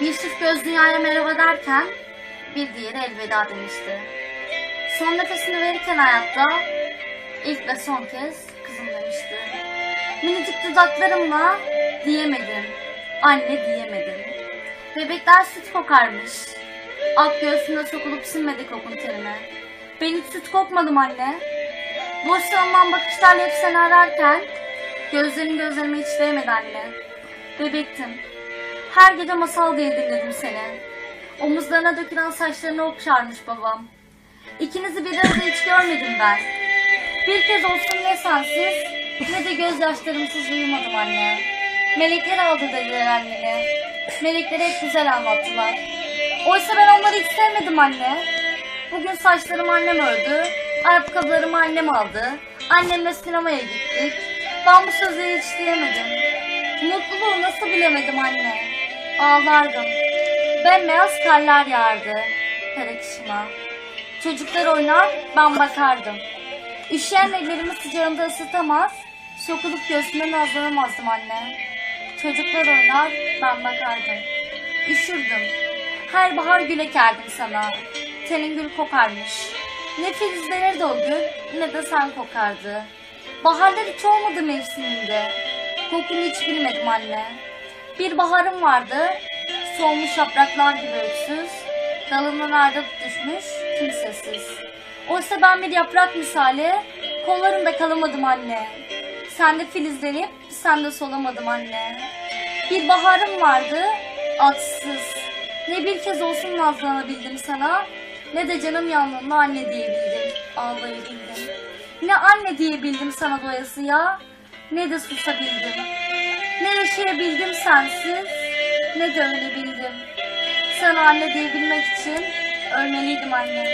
çift göz dünyaya merhaba derken bir diğeri elveda demişti. Son nefesini verirken hayatta ilk ve son kez kızım demişti. Minicik dudaklarımla diyemedim, anne diyemedim. Bebekler süt kokarmış. Ak göğsüne sokulup sinmedi kokun tenime. Ben hiç süt kokmadım anne. Boş sanılan bakışlarla hep seni ararken gözlerin gözlerime hiç değmedi anne. Bebektim. Her gece masal diye dinledim seni. Omuzlarına dökülen saçlarını okşarmış babam. İkinizi bir arada hiç görmedim ben. Bir kez olsun ne sensiz ne de gözyaşlarımsız uyumadım anne. Melekler aldı dediler anneni. Melekleri hep güzel anlattılar. Oysa ben onları hiç sevmedim anne. Bugün saçlarımı annem ördü. Ayakkabılarımı annem aldı. Annemle sinemaya gittik. Ben bu sözleri hiç diyemedim. Mutluluğu nasıl bilemedim anne. Ağlardım. Bembeyaz karlar yağardı perekişime. Çocuklar oynar, ben bakardım. Üşüyen ellerimi sıcağında ısıtamaz, sokulup göğsüme nazlanamazdım anne. Çocuklar oynar, ben bakardım. Üşürdüm. Her bahar gül ekerdim sana. Tenin gül kokarmış. Ne filizlenirdi o gül, ne de sen kokardı. Baharlar hiç olmadı mevsiminde. Kokunu hiç bilmedim anne. Bir baharım vardı, solmuş yapraklar gibi öksüz, dalından arda düşmüş, kimsesiz. Oysa ben bir yaprak misali, kollarımda kalamadım anne. Sen de filizlenip, sen de solamadım anne. Bir baharım vardı, atsız. Ne bir kez olsun nazlanabildim sana, ne de canım yandığında anne diyebildim, ağlayabildim. Ne anne diyebildim sana doyasıya, ne de susabildim. Ne yaşayabildim sensiz, ne de ölebildim. Sana anne diyebilmek için ölmeliydim anne.